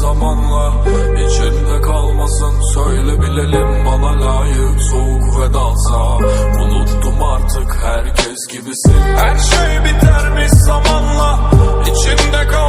zamanla içimde kalmasın Söyle bilelim bana layık soğuk ve vedalsa Unuttum artık herkes gibisin. Her şey bitermiş zamanla içimde kal